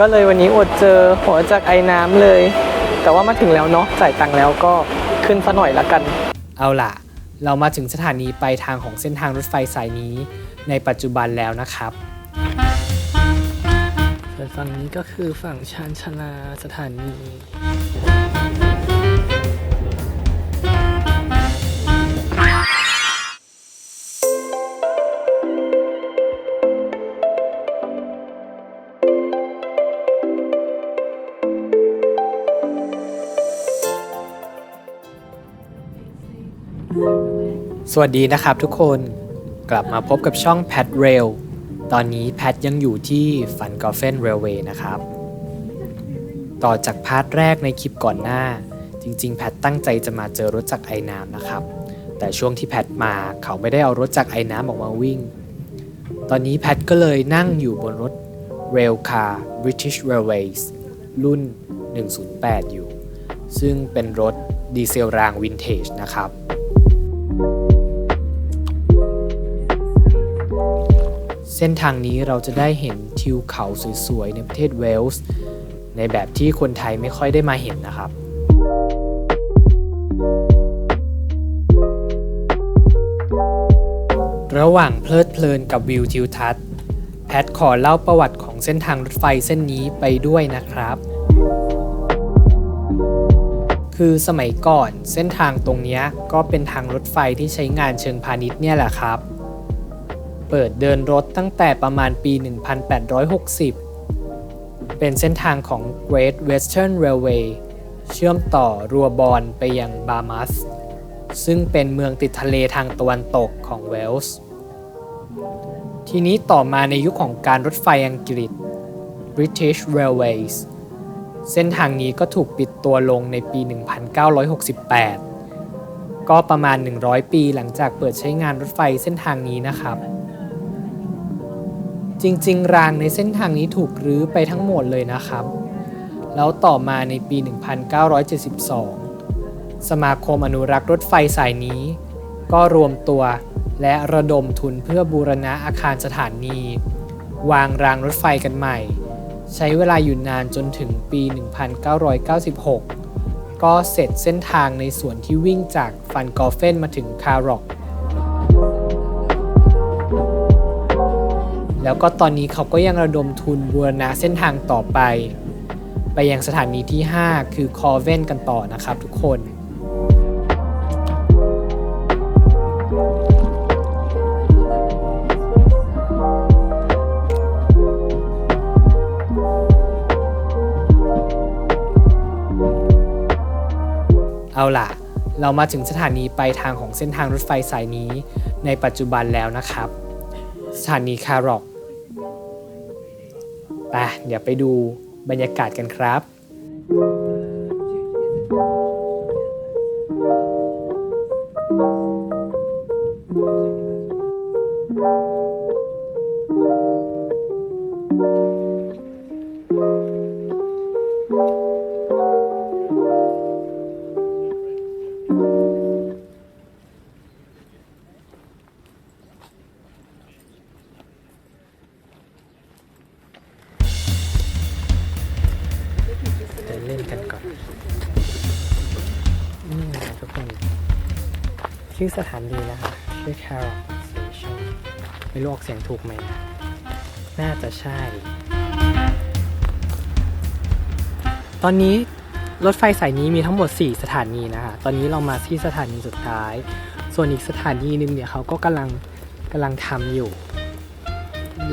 ก็เลยวันนี้อดเจอหัวจากไอ้น้ำเลย แต่ว่ามาถึงแล้วเนาะจ่ายตังค์แล้วก็ขึ้นซะหน่อยละกัน เอาล่ะ เรามาถึงสถานีปลายทางของเส้นทางรถไฟสายนี้ในปัจจุบันแล้วนะครับส่วนฝั่งนี้ก็คือฝั่งชานชาลาสถานี สวัสดีนะครับทุกคนกลับมาพบกับช่อง Pat Rail ตอนนี้แพทยังอยู่ที่ฟันกอเฟนเรลเวย์นะครับ ต่อจากพาร์ทแรกในคลิปก่อนหน้า จริง ๆ แพทตั้งใจจะมาเจอรถจักรไอ้น้ำนะครับ แต่ช่วงที่แพทมาเขาไม่ได้เอารถจักรไอ้น้ำออกมาวิ่ง ตอนนี้แพทก็เลยนั่งอยู่บนรถ Rail Car British Railways รุ่น 108 อยู่ ซึ่งเป็นรถดีเซลรางวินเทจนะครับ เส้นทางนี้เราจะได้เห็นทิวเขาสวยๆ ในประเทศเวลส์ ในแบบที่คนไทยไม่ค่อยได้มาเห็นนะครับ ระหว่างเพลิดเพลินกับวิวทิวทัศน์ แพทขอเล่าประวัติของเส้นทางรถไฟเส้นนี้ไปด้วยนะครับ คือสมัยก่อนเส้นทางตรงนี้ก็เป็นทางรถไฟที่ใช้งานเชิงพาณิชย์เนี่ยแหละครับ เปิดเดินรถตั้งแต่ประมาณปี 1860 เป็นเส้นทางของ Great Western Railway เชื่อมต่อรัวบอนไปยังบามัส ซึ่งเป็นเมืองติดทะเลทางตะวันตกของเวลส์ ทีนี้ต่อมาในยุคของการรถไฟอังกฤษ British Railways เส้นทางนี้ก็ถูกปิดตัวลงในปี 1968 ก็ประมาณ 100 ปีหลังจากเปิดใช้งานรถไฟเส้นทางนี้นะครับ จริงๆ รางในเส้นทางนี้ถูกรื้อไปทั้งหมดเลยนะครับ แล้วต่อมาในปี 1972 สมาคมอนุรักษ์รถไฟสายนี้ ก็รวมตัวและระดมทุนเพื่อบูรณะอาคารสถานี วางรางรถไฟกันใหม่ ใช้เวลาอยู่นานจนถึงปี 1996 ก็เสร็จเส้นทางในส่วนที่วิ่งจากฟันกอร์เฟนมาถึงคาร์ร็อก แล้วก็ตอนนี้เขาก็ยังระดมทุนบูรณะเส้นทางต่อไป ไปยังสถานีที่ 5 คือคอเวนกันต่อนะครับทุกคนเอาล่ะ เรามาถึงสถานีปลายทางของเส้นทางรถไฟสายนี้ในปัจจุบันแล้วนะครับ สถานีคาร์ร็อก ไปเดี๋ยวไปดูบรรยากาศกันครับเชื่อสถานีนะคะชื่อ Carroll Station ไม่รู้ออกเสียงถูกไหมนะน่าจะใช่ ตอนนี้รถไฟสายนี้มีทั้งหมด 4 สถานีนะคะ ตอนนี้เรามาที่สถานีสุดท้าย ส่วนอีกสถานีหนึ่งเนี่ยเขาก็กำลังกำลังทำอยู่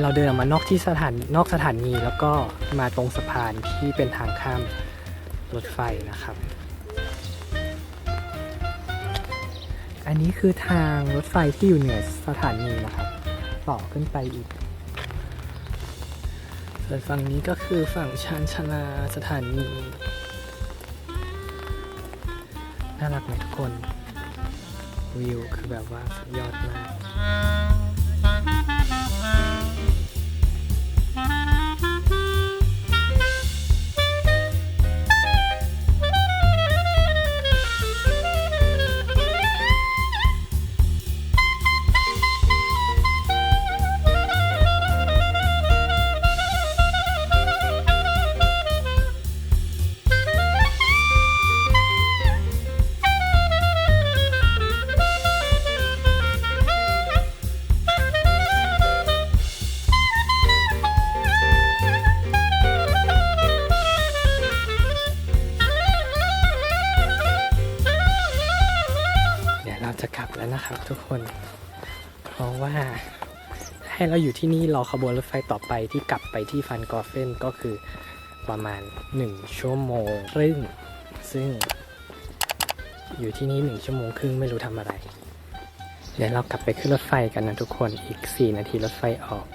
เราเดินออกมานอกที่สถานนอกสถานีแล้วก็มาตรงสะพานที่เป็นทางข้ามรถไฟนะครับ อันนี้คือทางรถไฟที่อยู่เหนือสถานีนะครับ ต่อขึ้นไปอีก ส่วนฝั่งนี้ก็คือฝั่งชานชาลาสถานี น่ารักไหมทุกคน วิวคือแบบว่าสุดยอดมาก「 ให้เราอยู่ที่นี่รอขบวนรถไฟต่อไปที่กลับไปที่ฟันกอร์เฟนก็คือประมาณ 1 ชั่วโมงครึ่ง ซึ่งอยู่ที่นี่ 1 ชั่วโมงครึ่งไม่รู้ทำอะไร เดี๋ยวเรากลับไปขึ้นรถไฟกันนะทุกคนอีก 4 นาทีรถไฟออก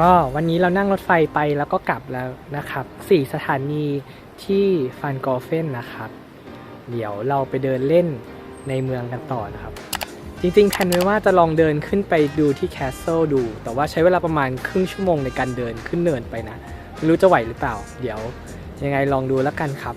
ก็วันนี้เรานั่งรถไฟไปแล้วก็กลับแล้วนะครับสี่สถานีที่ฟันกอร์เฟนนะครับ เดี๋ยวเราไปเดินเล่นในเมืองกันต่อนะครับ จริงๆแพนไว้ว่าจะลองเดินขึ้นไปดูที่แคสเซิลดู แต่ว่าใช้เวลาประมาณครึ่งชั่วโมงในการเดินขึ้นเนินไปนะ ไม่รู้จะไหวหรือเปล่า เดี๋ยวยังไงลองดูแล้วกันครับ